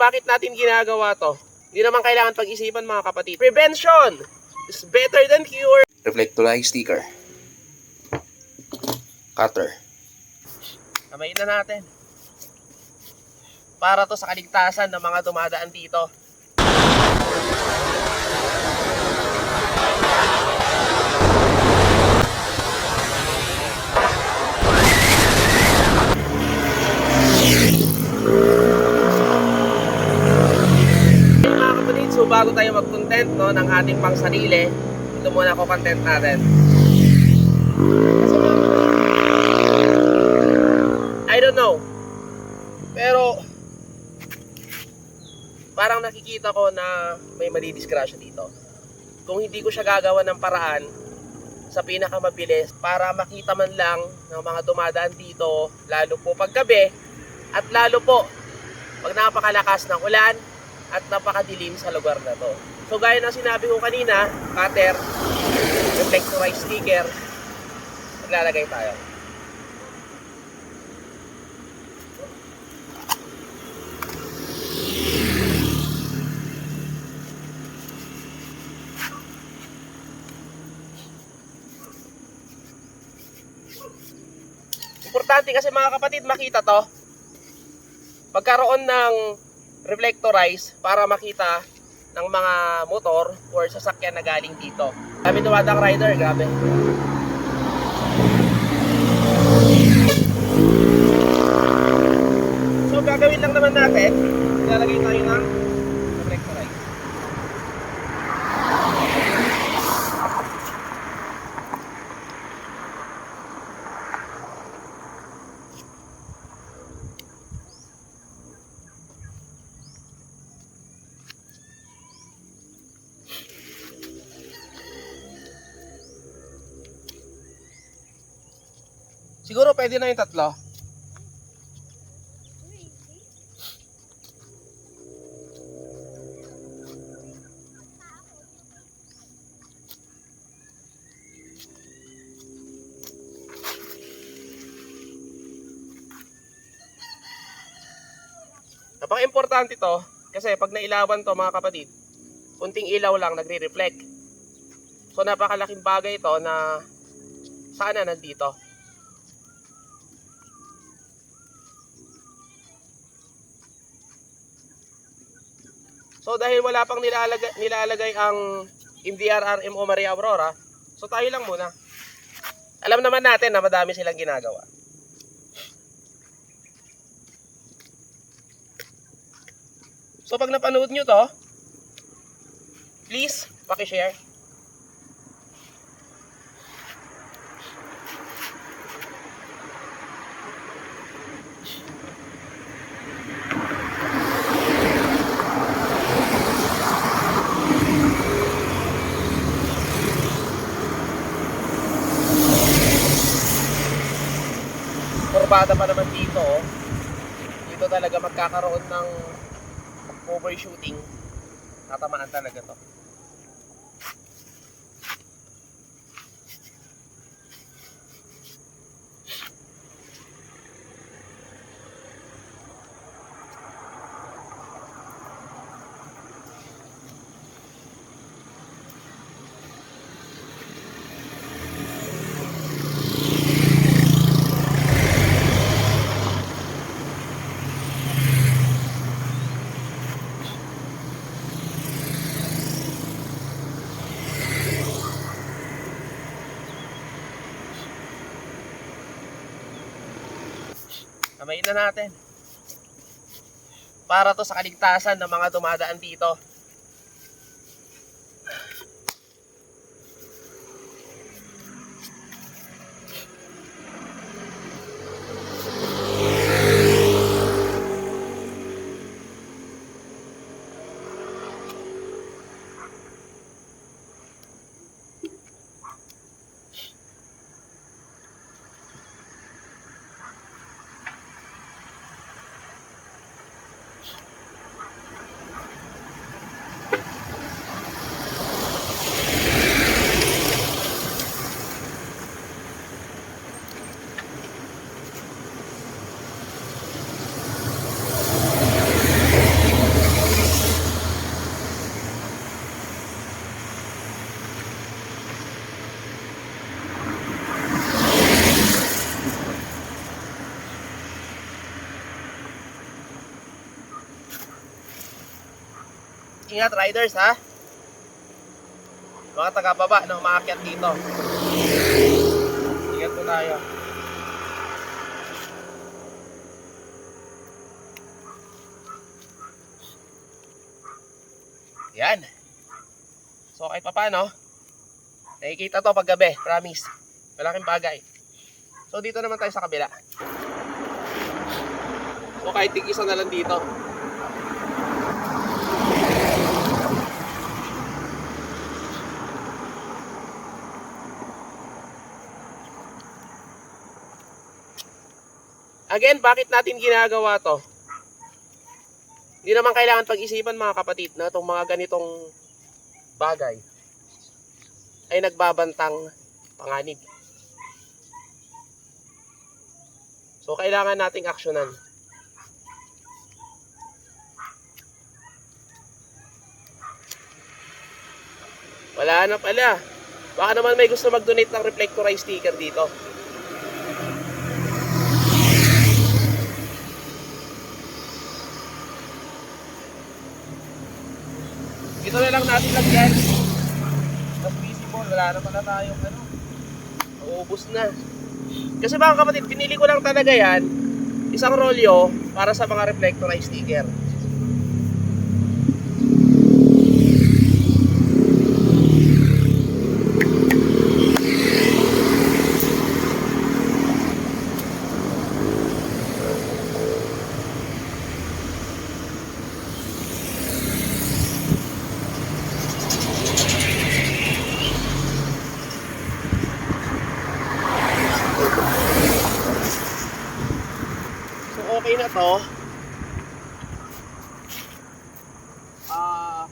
bakit natin ginagawa to? Hindi naman kailangan pag-isipan mga kapatid. Prevention is better than cure. Reflectorize sticker. Cutter. Kamayin na natin. Para to sa kaligtasan ng mga dumadaan dito. Ating pang sarili, ito muna ako content natin. I don't know. Pero parang nakikita ko na may madidisgrasya dito. Kung hindi ko siya gagawa ng paraan sa pinakamabilis para makita man lang ng mga dumadaan dito, lalo po paggabi at lalo po pag napakalakas ng ulan at napakadilim sa lugar na to. So gaya ng sinabi ko kanina, cutter, reflectorized sticker, maglalagay tayo. Importante kasi mga kapatid makita to. Pagkaroon ng reflectorize para makita ng mga motor or sasakyan na galing dito. Kami dumadang rider, grabe. So gagawin lang naman natin, ilalagay tayo ng reflectorize. Siguro pwede na yung tatlo. Napaka-importante to kasi pag nailawan to mga kapatid, kunting ilaw lang nagre-reflect. So napakalaking bagay ito na sana nandito. So dahil wala pang nilalagay, nilalagay ang MDRRM o Maria Aurora, so tayo lang muna. Alam naman natin na madami silang ginagawa. So pag napanood nyo to, please, pakishare. Kurbada pa naman dito dito talaga magkakaroon ng overshooting. Tatamaan talaga to Kamayin na natin. Para to sa kaligtasan ng mga dumadaan dito. Ingat riders ha. Mga taga-baba na umaakyat dito. Ingat po tayo. Yan. So kahit pa paano, nakikita to pag gabi, promise. Malaking bagay. So dito naman tayo sa kabila. So kahit tig isa na lang dito. Again, bakit natin ginagawa to? Hindi naman kailangan pag-isipan mga kapatid na itong mga ganitong bagay ay nagbabantang panganib. So, kailangan nating aksyonan. Wala na pala. Baka naman may gusto mag-donate ng reflectorized sticker dito. Ito na lang natin lagyan. Mas visible. Wala na pala tayong ano. Naubos na. Kasi mga kapatid, pinili ko lang talaga yan. Isang rolyo para sa mga reflectorized sticker. So okay na to. Ah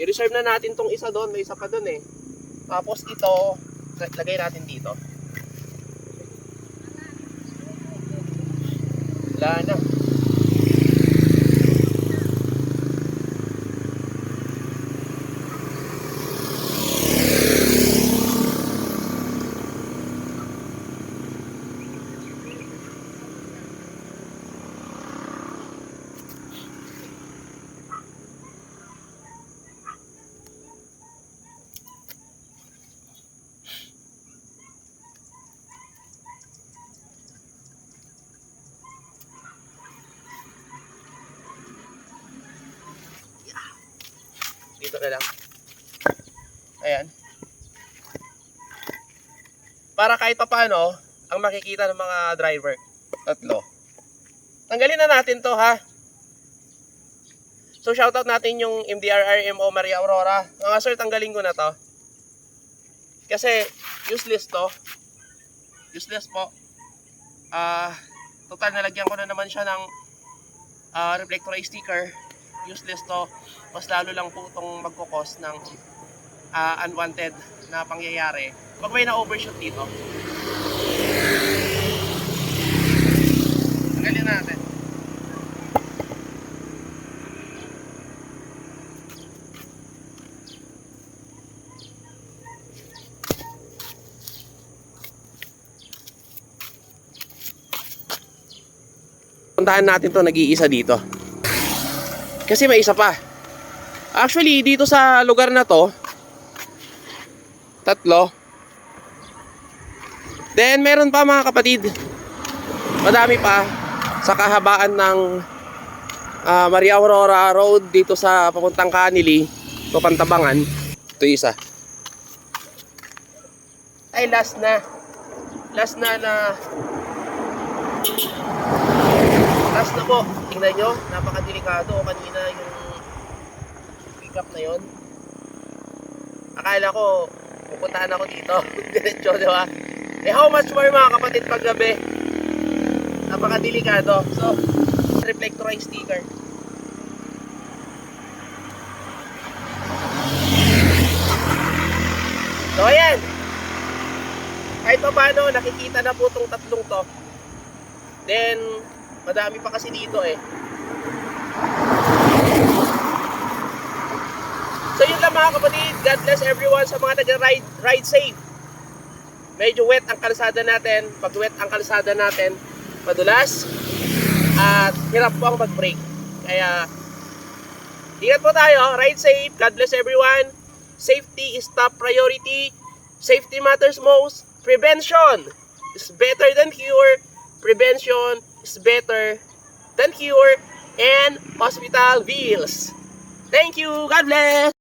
I-reserve na natin tong isa doon, may isa pa doon eh. Tapos ito, la- lagay natin dito. Wala na. Na lang. Ayan. Para kahit pa paano, ang makikita ng mga driver. Tatlo. Tanggalin na natin to ha. So shoutout natin yung MDRRMO Maria Aurora. Mga sir, tanggalin ko na to. Kasi useless to. Useless po. Ah, total nalagyan ko na naman siya ng ah, reflectorized sticker. Useless to. Mas lalo lang po itong magkukos ng ah, unwanted na pangyayari. Pag may na-overshoot dito. Tanggalin natin. Puntahan natin to nag-iisa dito. Kasi may isa pa. Actually, dito sa lugar na to, tatlo. Then, meron pa mga kapatid. Madami pa sa kahabaan ng ah, Maria Aurora Road dito sa papuntang Kanili, Papantabangan. Ito isa. Ay, last na. Last na na Last na po. Tingnan nyo, napakadelikado. Kanina yung pick na yon. Akala ko, pupuntahan ako dito. Diretso, di ba? Eh, how much more mga kapatid pag gabi? Napakadelikado. So, reflectorized sticker. So, ayan. Kahit pa paano, nakikita na po itong tatlong to. Then, madami pa kasi dito eh. So yun lang mga kapatid, God bless everyone sa mga nag-ride ride safe. Medyo wet ang kalsada natin. Pag wet ang kalsada natin, madulas at hirap po ang mag-brake. Kaya Ingat po tayo. Ride safe. God bless everyone. Safety is top priority. Safety matters most. Prevention is better than cure. Prevention is better than cure. And hospital bills. Thank you. God bless.